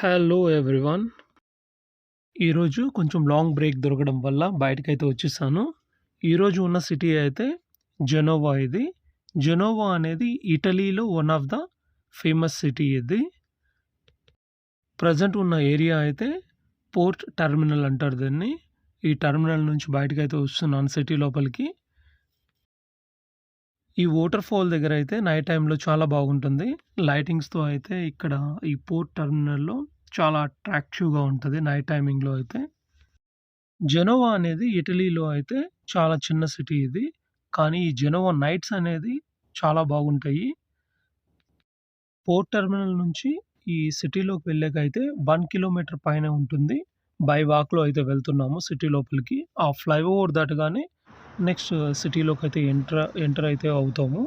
Hello everyone. ఈరోజు కొంచెం long break దొరకడం వల్ల బయటకైతే వచ్చేసాను. ఈరోజు ఉన్న సిటీ అయితే జెనోవా ఇది. జెనోవా అనేది ఇటలీలో one of the famous city ఇది. ప్రజెంట్ ఉన్న ఏరియా అయితే పోర్ట్ టెర్మినల్ అంటారు దీన్ని. ఈ టెర్మినల్ నుంచి బయటకైతే వస్తున్నాను సిటీ లోపలికి. ఈ వాటర్ ఫాల్ దగ్గర అయితే నైట్ టైంలో చాలా బాగుంటుంది. లైటింగ్స్‌తో అయితే ఇక్కడ ఈ పోర్ట్ టెర్మినల్‌లో చాలా అట్రాక్టివ్‌గా ఉంటుంది నైట్ టైమింగ్‌లో అయితే. జెనోవా అనేది ఇటలీలో అయితే చాలా చిన్న సిటీ ఇది. కానీ ఈ జెనోవా నైట్స్ అనేది చాలా బాగుంటాయి. పోర్ట్ టెర్మినల్ నుంచి ఈ సిటీలోకి వెళ్ళాకైతే వన్ కిలోమీటర్ పైనే ఉంటుంది. బై వాక్‌లో అయితే వెళ్తున్నాము సిటీ లోపలికి. ఆ ఫ్లైఓవర్ దాటగానే నెక్స్ట్ సిటీలోకి అయితే ఎంటర్ ఎంటర్ అయితే అవుతాము.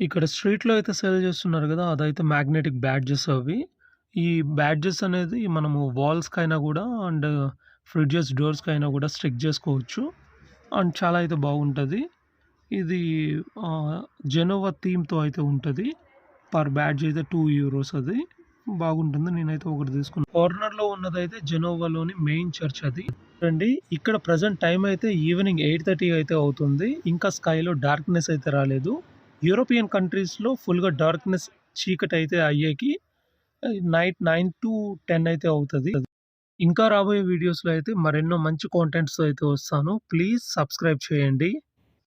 ఇక్కడ స్ట్రీట్‌లో అయితే సేల్ చేస్తున్నారు కదా అదైతే మ్యాగ్నెటిక్ బ్యాడ్జెస్ అవి. ఈ బ్యాడ్జెస్ అనేది మనము వాల్స్‌కైనా కూడా అండ్ ఫ్రిడ్జెస్ డోర్స్‌కైనా కూడా స్టిక్ చేసుకోవచ్చు అండ్ చాలా అయితే బాగుంటుంది ఇది జెనోవా థీమ్‌తో అయితే ఉంటుంది పర్ బ్యాడ్జ్ అయితే టూ యూరోస్ అది. బాగుంటుంది. నేనైతే ఒకటి తీసుకున్నాను కార్నర్‌లో ఉన్నదైతే జెనోవాలోని మెయిన్ చర్చ్ అది. చూడండి ఇక్కడ ప్రజెంట్ టైం అయితే ఈవినింగ్ 8:30 అయితే అవుతుంది. ఇంకా స్కైలో డార్క్‌నెస్ అయితే రాలేదు. యూరోపియన్ కంట్రీస్‌లో ఫుల్‌గా డార్క్‌నెస్ చీకటి అయితే అయ్యేకి నైట్ 9-10 అయితే అవుతుంది ఇంకా రాబోయే వీడియోస్‌లో అయితే మరెన్నో మంచి కాంటెంట్స్ అయితే వస్తాను. ప్లీజ్ సబ్స్క్రైబ్ చేయండి.